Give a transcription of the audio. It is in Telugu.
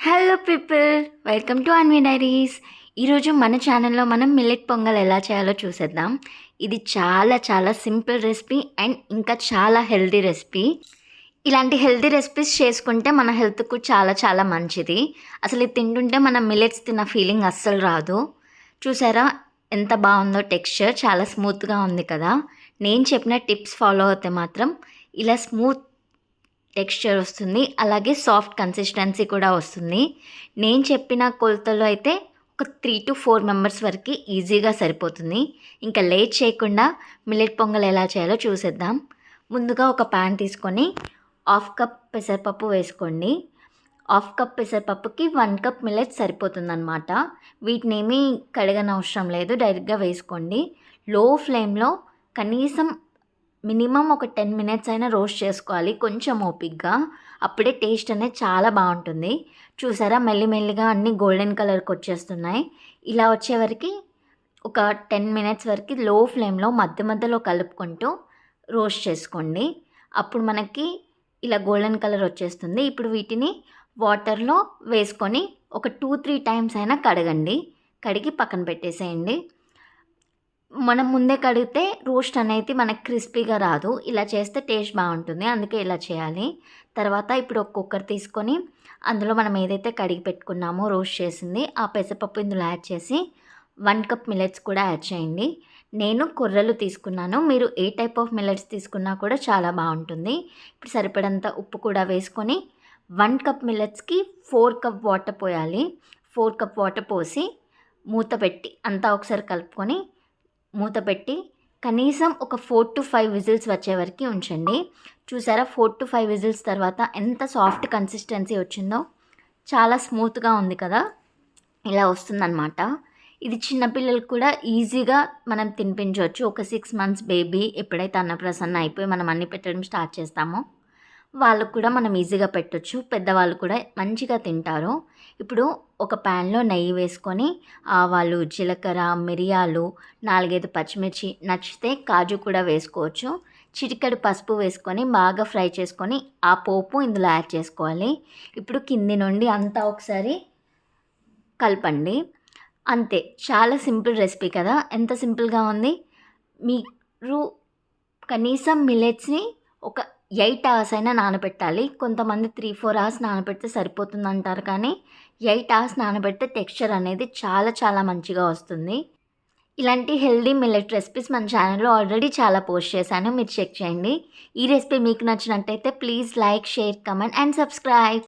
Hello people welcome to Anvi diaries ఈరోజు మన ఛానల్లో మనం మిల్లెట్ పొంగల్ ఎలా చేయాలో చూసేద్దాం. ఇది చాలా చాలా సింపుల్ రెసిపీ అండ్ ఇంకా చాలా హెల్దీ రెసిపీ ఇలాంటి హెల్దీ రెసిపీస్ చేసుకుంటే మన హెల్త్కు చాలా చాలా మంచిది. అసలు ఇది తింటుంటే మనం మిల్లెట్స్ తిన్న ఫీలింగ్ అస్సలు రాదు. చూసారా? ఎంత బాగుందో టెక్స్చర్ చాలా స్మూత్గా ఉంది కదా. నేను చెప్పిన టిప్స్ ఫాలో అవుతే మాత్రం ఇలా స్మూత్ టెక్స్చర్ వస్తుంది. అలాగే సాఫ్ట్ కన్సిస్టెన్సీ కూడా వస్తుంది. నేను చెప్పిన కొలతలో అయితే ఒక త్రీ టు ఫోర్ మెంబర్స్ వరకు ఈజీగా సరిపోతుంది. ఇంకా లేట్ చేయకుండా మిల్లెట్ పొంగల్ ఎలా చేయాలో చూసేద్దాం. ముందుగా ఒక ప్యాన్ తీసుకొని హాఫ్ కప్ పెసరపప్పు వేసుకోండి. హాఫ్ కప్ పెసరపప్పుకి వన్ కప్ మిల్లెట్ సరిపోతుందన్నమాట. వీటినేమీ కడగనవసరం లేదు డైరెక్ట్గా వేసుకోండి. లో ఫ్లేమ్లో కనీసం మినిమం ఒక టెన్ మినిట్స్ అయినా రోస్ట్ చేసుకోవాలి కొంచెం ఓపిక్గా అప్పుడే టేస్ట్ అనేది చాలా బాగుంటుంది. చూసారా? మెల్లిమెల్లిగా అన్ని గోల్డెన్ కలర్కి వచ్చేస్తున్నాయి. ఇలా వచ్చేవరకు ఒక టెన్ మినిట్స్ వరకు లో ఫ్లేమ్లో మధ్య మధ్యలో కలుపుకుంటూ రోస్ట్ చేసుకోండి. అప్పుడు మనకి ఇలా గోల్డెన్ కలర్ వచ్చేస్తుంది. ఇప్పుడు వీటిని వాటర్లో వేసుకొని ఒక టూ త్రీ టైమ్స్ అయినా కడగండి. కడిగి పక్కన పెట్టేసేయండి. మనం ముందే కడిగితే రోస్ట్ అనేది మనకి క్రిస్పీగా రాదు. ఇలా చేస్తే టేస్ట్ బాగుంటుంది. అందుకే ఇలా చేయాలి. తర్వాత ఇప్పుడు ఒక కుక్కర్ తీసుకొని అందులో మనం ఏదైతే కడిగి పెట్టుకున్నామో రోస్ట్ చేసింది ఆ పెసరపప్పు ఇందులో యాడ్ చేసి వన్ కప్ మిల్లెట్స్ కూడా యాడ్ చేయండి. నేను కొర్రలు తీసుకున్నాను. మీరు ఏ టైప్ ఆఫ్ మిల్లెట్స్ తీసుకున్నా కూడా చాలా బాగుంటుంది. ఇప్పుడు సరిపడంత ఉప్పు కూడా వేసుకొని వన్ కప్ మిల్లెట్స్కి ఫోర్ కప్ వాటర్ పోయాలి. ఫోర్ కప్ వాటర్ పోసి మూత పెట్టి అంతా ఒకసారి కలుపుకొని మూత పెట్టి కనీసం ఒక ఫోర్ టు ఫైవ్ విజిల్స్ వచ్చే వరకు ఉంచండి. చూసారా? ఫోర్ టు ఫైవ్ విజిల్స్ తర్వాత ఎంత సాఫ్ట్ కన్సిస్టెన్సీ వచ్చిందో? చాలా స్మూత్గా ఉంది కదా? ఇలా వస్తుందన్నమాట. ఇది చిన్నపిల్లలకు కూడా ఈజీగా మనం తినిపించవచ్చు. ఒక సిక్స్ మంత్స్ బేబీ ఎప్పుడైతే అన్నప్రసన్న అయిపోయి మనం అన్ని పెట్టడం స్టార్ట్ చేస్తామో. వాళ్ళకు కూడా మనం ఈజీగా పెట్టొచ్చు. పెద్దవాళ్ళు కూడా మంచిగా తింటారు. ఇప్పుడు ఒక ప్యాన్లో నెయ్యి వేసుకొని ఆవాలు జీలకర్ర మిరియాలు నాలుగైదు పచ్చిమిర్చి నచ్చితే కాజు కూడా వేసుకోవచ్చు. చిటికెడు పసుపు వేసుకొని బాగా ఫ్రై చేసుకొని ఆ పోపు ఇందులో యాడ్ చేసుకోవాలి. ఇప్పుడు కింది నుండి అంతా ఒకసారి కలపండి. అంతే. చాలా సింపుల్ రెసిపీ కదా? ఎంత సింపుల్గా ఉంది? మీరు కనీసం మిల్లెట్స్ని ఒక ఎయిట్ అవర్స్ అయినా నానబెట్టాలి. కొంతమంది త్రీ ఫోర్ అవర్స్ నానబెడితే సరిపోతుంది అంటారు కానీ ఎయిట్ అవర్స్ నానబెడితే టెక్స్చర్ అనేది చాలా చాలా మంచిగా వస్తుంది. ఇలాంటి హెల్దీ మిల్లెట్ రెసిపీస్ మన ఛానల్లో ఆల్రెడీ చాలా పోస్ట్ చేశాను. మీరు చెక్ చేయండి. ఈ రెసిపీ మీకు నచ్చినట్టయితే please like share comment and subscribe